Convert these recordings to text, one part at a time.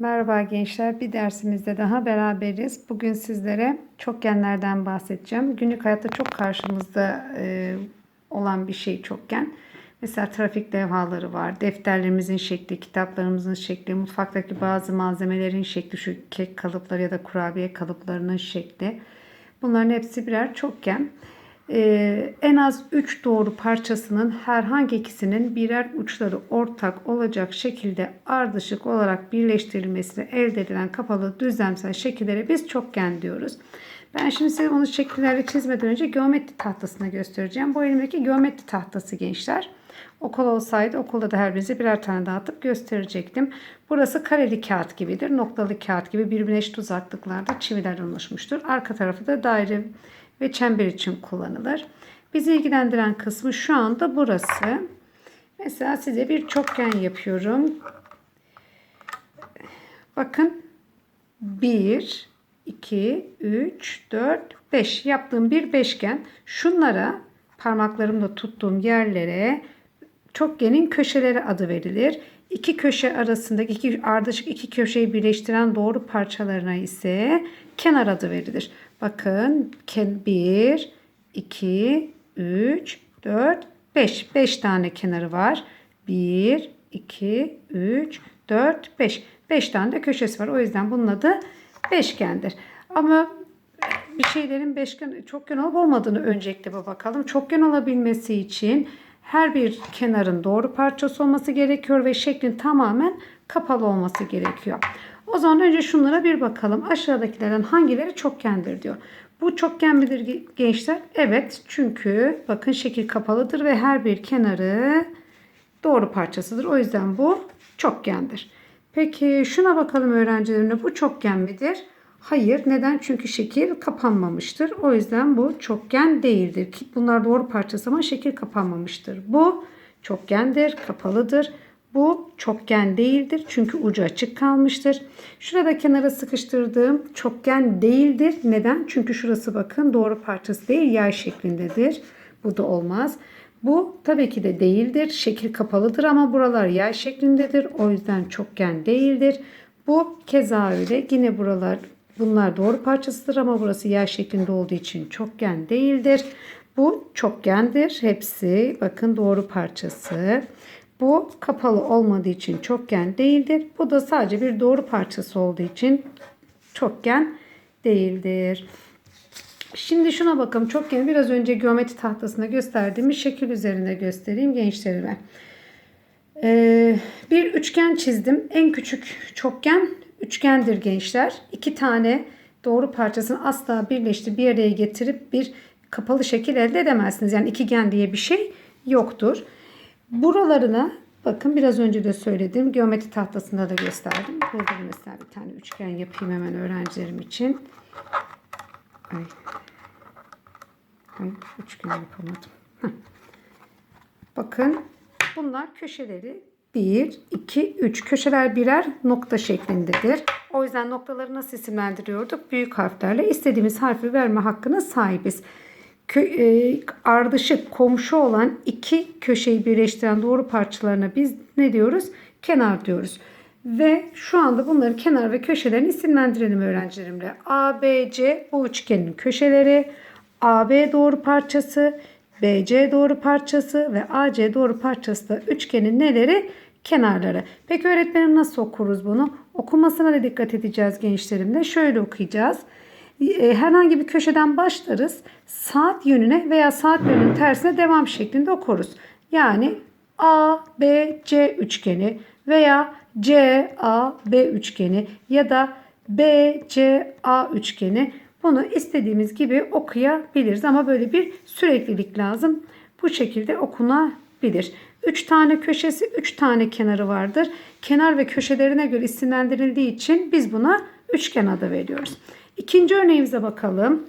Merhaba gençler. Bir dersimizde daha beraberiz. Bugün sizlere çokgenlerden bahsedeceğim. Günlük hayatta çok karşımızda e, olan bir şey çokgen. Mesela trafik levhaları var. Defterlerimizin şekli, kitaplarımızın şekli, mutfaktaki bazı malzemelerin şekli, şu kek kalıpları ya da kurabiye kalıplarının şekli. Bunların hepsi birer çokgen. Ee, en az 3 doğru parçasının herhangi ikisinin birer uçları ortak olacak şekilde ardışık olarak birleştirilmesiyle elde edilen kapalı düzlemsel şekillere biz çokgen diyoruz. Ben şimdi size onu şekillerle çizmeden önce geometri tahtasına göstereceğim. Bu elimdeki geometri tahtası gençler. Okul olsaydı okulda da her birinize birer tane dağıtıp gösterecektim. Burası kareli kağıt gibidir. Noktalı kağıt gibi birbirine eşit uzaklıklarda çiviler oluşmuştur. Arka tarafı da daire ve çember için kullanılır. Bizi ilgilendiren kısmı şu anda burası. Mesela size bir çokgen yapıyorum. Bakın 1, 2, 3, 4, 5 yaptığım bir beşgen. Şunlara parmaklarımla tuttuğum yerlere çokgenin köşeleri adı verilir. İki köşe arasındaki iki ardışık iki köşeyi birleştiren doğru parçalarına ise kenar adı verilir. Bakın 1, 2, 3, 4, 5. 5 tane kenarı var. 1, 2, 3, 4, 5. 5 tane de köşesi var. O yüzden bunun adı beşgendir. Ama bir şeylerin beşgen, çokgen olup olmadığını öncelikle bakalım. Çokgen olabilmesi için her bir kenarın doğru parçası olması gerekiyor ve şeklin tamamen kapalı olması gerekiyor. O zaman önce şunlara bir bakalım. Aşağıdakilerden hangileri çokgendir diyor. Bu çokgen midir gençler? Evet. Çünkü bakın şekil kapalıdır ve her bir kenarı doğru parçasıdır. O yüzden bu çokgendir. Peki şuna bakalım öğrencilerimle. Bu çokgen midir? Hayır. Neden? Çünkü şekil kapanmamıştır. O yüzden bu çokgen değildir. Bunlar doğru parçası ama şekil kapanmamıştır. Bu çokgendir, kapalıdır. Bu çokgen değildir çünkü ucu açık kalmıştır. Şurada kenara sıkıştırdığım çokgen değildir. Neden? Çünkü şurası bakın doğru parçası değil yay şeklindedir. Bu da olmaz. Bu tabii ki de değildir. Şekil kapalıdır ama buralar yay şeklindedir. O yüzden çokgen değildir. Bu keza öyle. Yine buralar bunlar doğru parçasıdır ama burası yay şeklinde olduğu için çokgen değildir. Bu çokgendir. Hepsi bakın doğru parçası. Bu kapalı olmadığı için çokgen değildir. Bu da sadece bir doğru parçası olduğu için çokgen değildir. Şimdi şuna bakalım. Çokgeni biraz önce geometri tahtasında gösterdiğimiz şekil üzerinde göstereyim gençlerime. Ee, bir üçgen çizdim. En küçük çokgen üçgendir gençler. İki tane doğru parçasını asla birleştirip bir araya getirip bir kapalı şekil elde edemezsiniz. Yani ikigen diye bir şey yoktur. Buralarına bakın biraz önce de söyledim. Geometri tahtasında da gösterdim. Burada mesela bir tane üçgen yapayım hemen öğrencilerim için. Ay. Ay, üçgen yapamadım. Bakın bunlar köşeleri 1, 2, 3. Köşeler birer nokta şeklindedir. O yüzden noktaları nasıl isimlendiriyorduk? Büyük harflerle istediğimiz harfi verme hakkına sahibiz kö, e, ardışık komşu olan iki köşeyi birleştiren doğru parçalarına biz ne diyoruz? Kenar diyoruz. Ve şu anda bunları kenar ve köşelerini isimlendirelim öğrencilerimle. A, B, C bu üçgenin köşeleri. AB doğru parçası, BC doğru parçası ve AC doğru parçası da üçgenin neleri? Kenarları. Peki öğretmenim nasıl okuruz bunu? Okumasına da dikkat edeceğiz gençlerimle. Şöyle okuyacağız. E, herhangi bir köşeden başlarız. Saat yönüne veya saat yönünün tersine devam şeklinde okuruz. Yani A, B, C üçgeni veya C, A, B üçgeni ya da B, C, A üçgeni bunu istediğimiz gibi okuyabiliriz ama böyle bir süreklilik lazım. Bu şekilde okunabilir. 3 tane köşesi, 3 tane kenarı vardır. Kenar ve köşelerine göre isimlendirildiği için biz buna üçgen adı veriyoruz. İkinci örneğimize bakalım.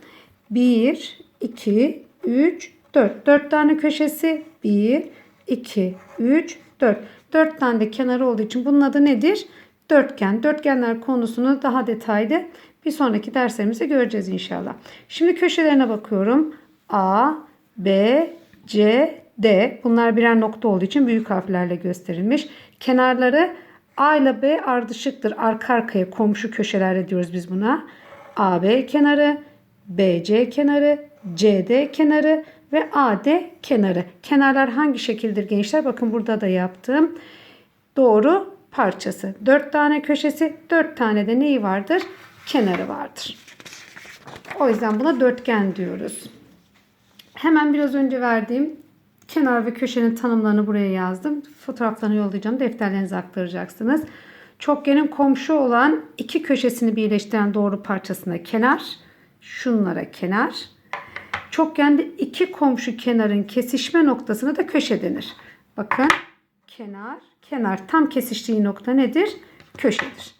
1, 2, 3, 4. 4 tane köşesi. 1, 2, 3, 4. 4 tane de kenarı olduğu için bunun adı nedir? Dörtgen. Dörtgenler konusunu daha detaylı bir sonraki derslerimizde göreceğiz inşallah. Şimdi köşelerine bakıyorum. A, B, C, D. Bunlar birer nokta olduğu için büyük harflerle gösterilmiş. Kenarları A ile B ardışıktır. Arka arkaya komşu köşelerde diyoruz biz buna. AB kenarı, BC kenarı, CD kenarı ve AD kenarı. Kenarlar hangi şekildir gençler? Bakın burada da yaptım. Doğru parçası. 4 tane köşesi, 4 tane de neyi vardır? Kenarı vardır. O yüzden buna dörtgen diyoruz. Hemen biraz önce verdiğim kenar ve köşenin tanımlarını buraya yazdım. Fotoğraflarını yollayacağım. Defterlerinize aktaracaksınız. Çokgenin komşu olan iki köşesini birleştiren doğru parçasına kenar. Şunlara kenar. Çokgende iki komşu kenarın kesişme noktasına da köşe denir. Bakın kenar, kenar tam kesiştiği nokta nedir? Köşedir.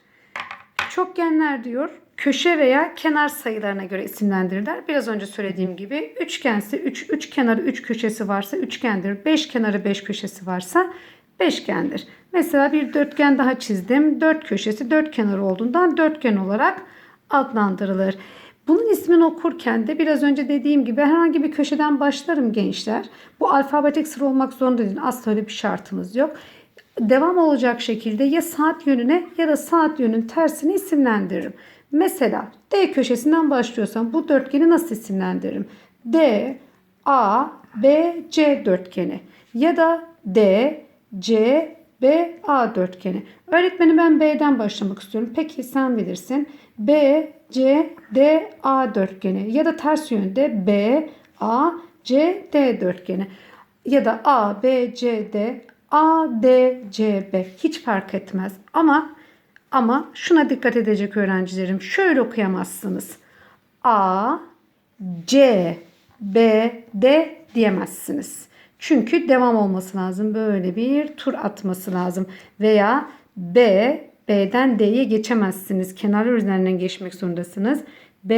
Çokgenler diyor köşe veya kenar sayılarına göre isimlendirirler. Biraz önce söylediğim gibi üçgense 3 üç, üç kenarı 3 köşesi varsa üçgendir. 5 kenarı 5 köşesi varsa beşgendir. Mesela bir dörtgen daha çizdim. 4 köşesi 4 kenarı olduğundan dörtgen olarak adlandırılır. Bunun ismini okurken de biraz önce dediğim gibi herhangi bir köşeden başlarım gençler. Bu alfabetik sıra olmak zorunda değil. Asla öyle bir şartımız yok devam olacak şekilde ya saat yönüne ya da saat yönünün tersini isimlendiririm. Mesela D köşesinden başlıyorsam bu dörtgeni nasıl isimlendiririm? D, A, B, C dörtgeni ya da D, C, B, A dörtgeni. Öğretmenim ben B'den başlamak istiyorum. Peki sen bilirsin. B, C, D, A dörtgeni ya da ters yönde B, A, C, D dörtgeni ya da A, B, C, D, A, D, C, B hiç fark etmez. Ama ama şuna dikkat edecek öğrencilerim. Şöyle okuyamazsınız. A, C, B, D diyemezsiniz. Çünkü devam olması lazım. Böyle bir tur atması lazım. Veya B, B'den D'ye geçemezsiniz. Kenarlar üzerinden geçmek zorundasınız. B,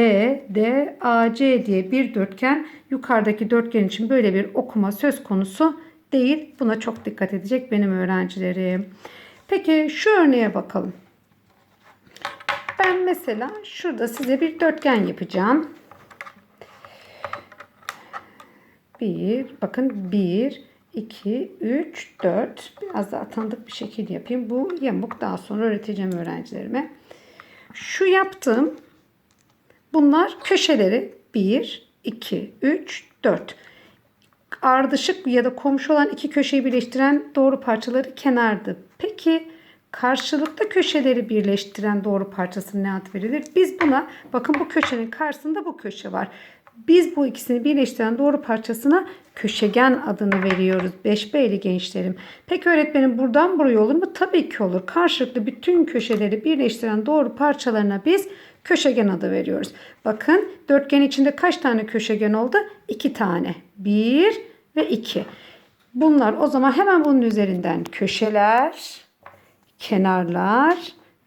D, A, C diye bir dörtgen yukarıdaki dörtgen için böyle bir okuma söz konusu değil. Buna çok dikkat edecek benim öğrencilerim. Peki şu örneğe bakalım. Ben mesela şurada size bir dörtgen yapacağım. Bir, bakın bir, iki, üç, dört. Biraz daha tanıdık bir şekil yapayım. Bu yamuk daha sonra öğreteceğim öğrencilerime. Şu yaptığım bunlar köşeleri 1, 2, 3, 4 ardışık ya da komşu olan iki köşeyi birleştiren doğru parçaları kenardı. Peki karşılıklı köşeleri birleştiren doğru parçasına ne ad verilir? Biz buna bakın bu köşenin karşısında bu köşe var. Biz bu ikisini birleştiren doğru parçasına köşegen adını veriyoruz. 5B'li gençlerim. Peki öğretmenim buradan buraya olur mu? Tabii ki olur. Karşılıklı bütün köşeleri birleştiren doğru parçalarına biz köşegen adı veriyoruz. Bakın dörtgen içinde kaç tane köşegen oldu? 2 tane. 1 ve 2. Bunlar o zaman hemen bunun üzerinden köşeler, kenarlar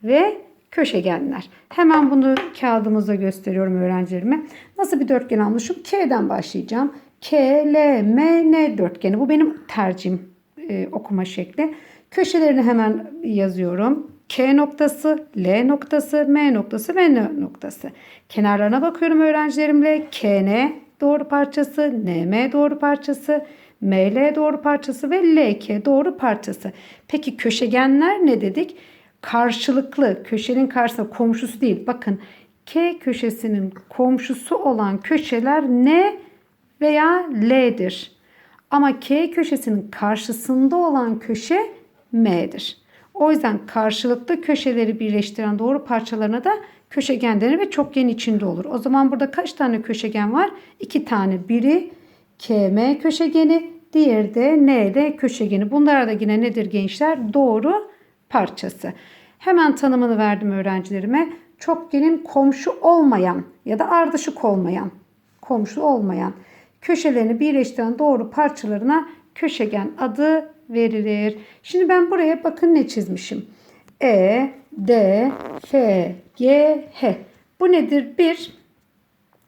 ve köşegenler. Hemen bunu kağıdımızda gösteriyorum öğrencilerime. Nasıl bir dörtgen almışım? K'den başlayacağım. K, L, M, N dörtgeni. Bu benim tercihim e, okuma şekli. Köşelerini hemen yazıyorum. K noktası, L noktası, M noktası ve N noktası. Kenarlarına bakıyorum öğrencilerimle. KN doğru parçası, NM doğru parçası, ML doğru parçası ve LK doğru parçası. Peki köşegenler ne dedik? Karşılıklı köşenin karşısında komşusu değil. Bakın K köşesinin komşusu olan köşeler N veya L'dir. Ama K köşesinin karşısında olan köşe M'dir. O yüzden karşılıklı köşeleri birleştiren doğru parçalarına da köşegen denir ve çokgen içinde olur. O zaman burada kaç tane köşegen var? İki tane. Biri KM köşegeni, diğeri de ND köşegeni. Bunlar da yine nedir gençler? Doğru parçası. Hemen tanımını verdim öğrencilerime. Çokgenin komşu olmayan ya da ardışık olmayan, komşu olmayan köşelerini birleştiren doğru parçalarına köşegen adı verilir. Şimdi ben buraya bakın ne çizmişim. E, D, F, G, H. Bu nedir? Bir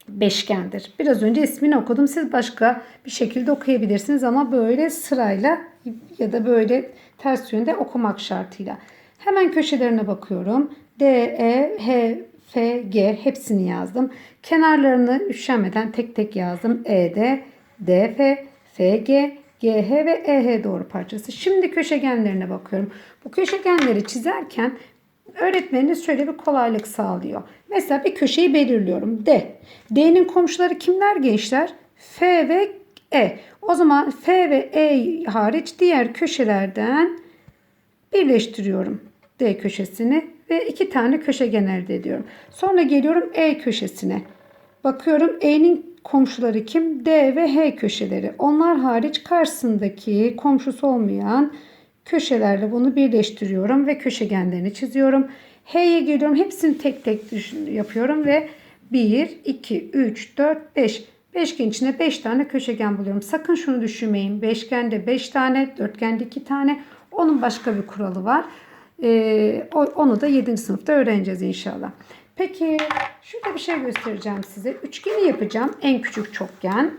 beşgendir. Biraz önce ismini okudum. Siz başka bir şekilde okuyabilirsiniz ama böyle sırayla ya da böyle ters yönde okumak şartıyla. Hemen köşelerine bakıyorum. D, E, H, F, G hepsini yazdım. Kenarlarını üşenmeden tek tek yazdım. E, D, D, F, F, G, GH ve EH doğru parçası. Şimdi köşegenlerine bakıyorum. Bu köşegenleri çizerken öğretmeniniz şöyle bir kolaylık sağlıyor. Mesela bir köşeyi belirliyorum. D. D'nin komşuları kimler gençler? F ve E. O zaman F ve E hariç diğer köşelerden birleştiriyorum D köşesini ve iki tane köşegen elde ediyorum. Sonra geliyorum E köşesine. Bakıyorum E'nin komşuları kim? D ve H köşeleri. Onlar hariç karşısındaki komşusu olmayan köşelerle bunu birleştiriyorum ve köşegenlerini çiziyorum. H'ye geliyorum. Hepsini tek tek düşün- yapıyorum ve 1, 2, 3, 4, 5. Beşgen içine 5 tane köşegen buluyorum. Sakın şunu düşünmeyin. Beşgende 5 tane, dörtgende 2 tane. Onun başka bir kuralı var. Ee, onu da 7. sınıfta öğreneceğiz inşallah. Peki şurada bir şey göstereceğim size. Üçgeni yapacağım. En küçük çokgen.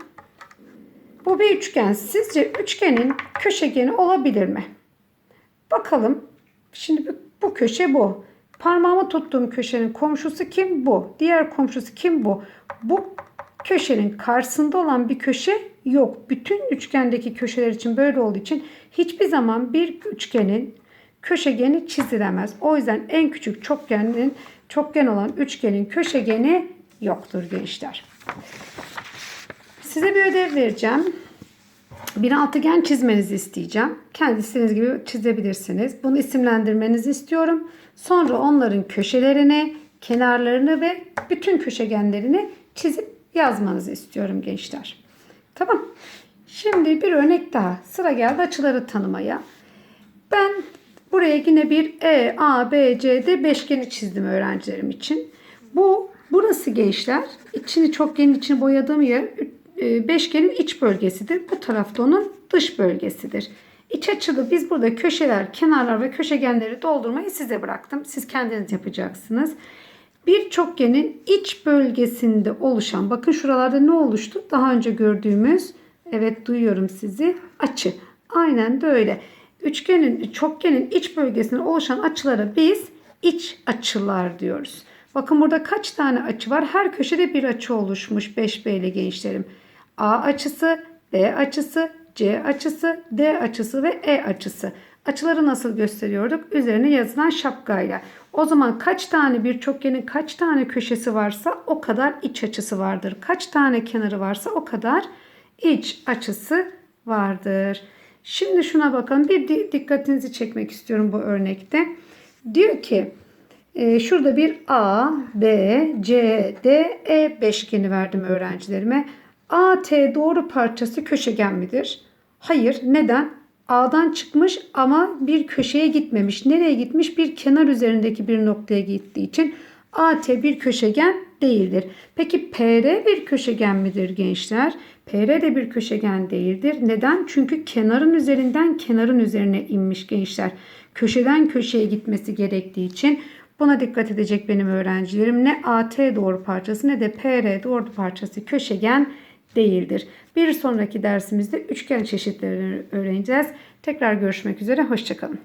Bu bir üçgen. Sizce üçgenin köşegeni olabilir mi? Bakalım. Şimdi bu köşe bu. Parmağımı tuttuğum köşenin komşusu kim? Bu. Diğer komşusu kim? Bu. Bu köşenin karşısında olan bir köşe yok. Bütün üçgendeki köşeler için böyle olduğu için hiçbir zaman bir üçgenin köşegeni çizilemez. O yüzden en küçük çokgenin çokgen olan üçgenin köşegeni yoktur gençler. Size bir ödev vereceğim. Bir altıgen çizmenizi isteyeceğim. Kendi istediğiniz gibi çizebilirsiniz. Bunu isimlendirmenizi istiyorum. Sonra onların köşelerini, kenarlarını ve bütün köşegenlerini çizip yazmanızı istiyorum gençler. Tamam. Şimdi bir örnek daha. Sıra geldi açıları tanımaya. Ben buraya yine bir E, A, B, C, D beşgeni çizdim öğrencilerim için. Bu burası gençler. İçini çokgenin içini boyadığım yer beşgenin iç bölgesidir. Bu tarafta onun dış bölgesidir. İç açılı biz burada köşeler, kenarlar ve köşegenleri doldurmayı size bıraktım. Siz kendiniz yapacaksınız. Bir çokgenin iç bölgesinde oluşan, bakın şuralarda ne oluştu? Daha önce gördüğümüz, evet duyuyorum sizi, açı. Aynen de öyle. Üçgenin, çokgenin iç bölgesinde oluşan açılara biz iç açılar diyoruz. Bakın burada kaç tane açı var? Her köşede bir açı oluşmuş 5B'li gençlerim. A açısı, B açısı, C açısı, D açısı ve E açısı. Açıları nasıl gösteriyorduk? Üzerine yazılan şapkayla. O zaman kaç tane bir çokgenin kaç tane köşesi varsa o kadar iç açısı vardır. Kaç tane kenarı varsa o kadar iç açısı vardır. Şimdi şuna bakın. Bir di- dikkatinizi çekmek istiyorum bu örnekte. Diyor ki e, şurada bir A, B, C, D, E beşgeni verdim öğrencilerime. AT doğru parçası köşegen midir? Hayır. Neden? A'dan çıkmış ama bir köşeye gitmemiş. Nereye gitmiş? Bir kenar üzerindeki bir noktaya gittiği için AT bir köşegen değildir. Peki PR bir köşegen midir gençler? PR de bir köşegen değildir. Neden? Çünkü kenarın üzerinden kenarın üzerine inmiş gençler. Köşeden köşeye gitmesi gerektiği için buna dikkat edecek benim öğrencilerim. Ne AT doğru parçası ne de PR doğru parçası köşegen değildir. Bir sonraki dersimizde üçgen çeşitlerini öğreneceğiz. Tekrar görüşmek üzere. Hoşçakalın.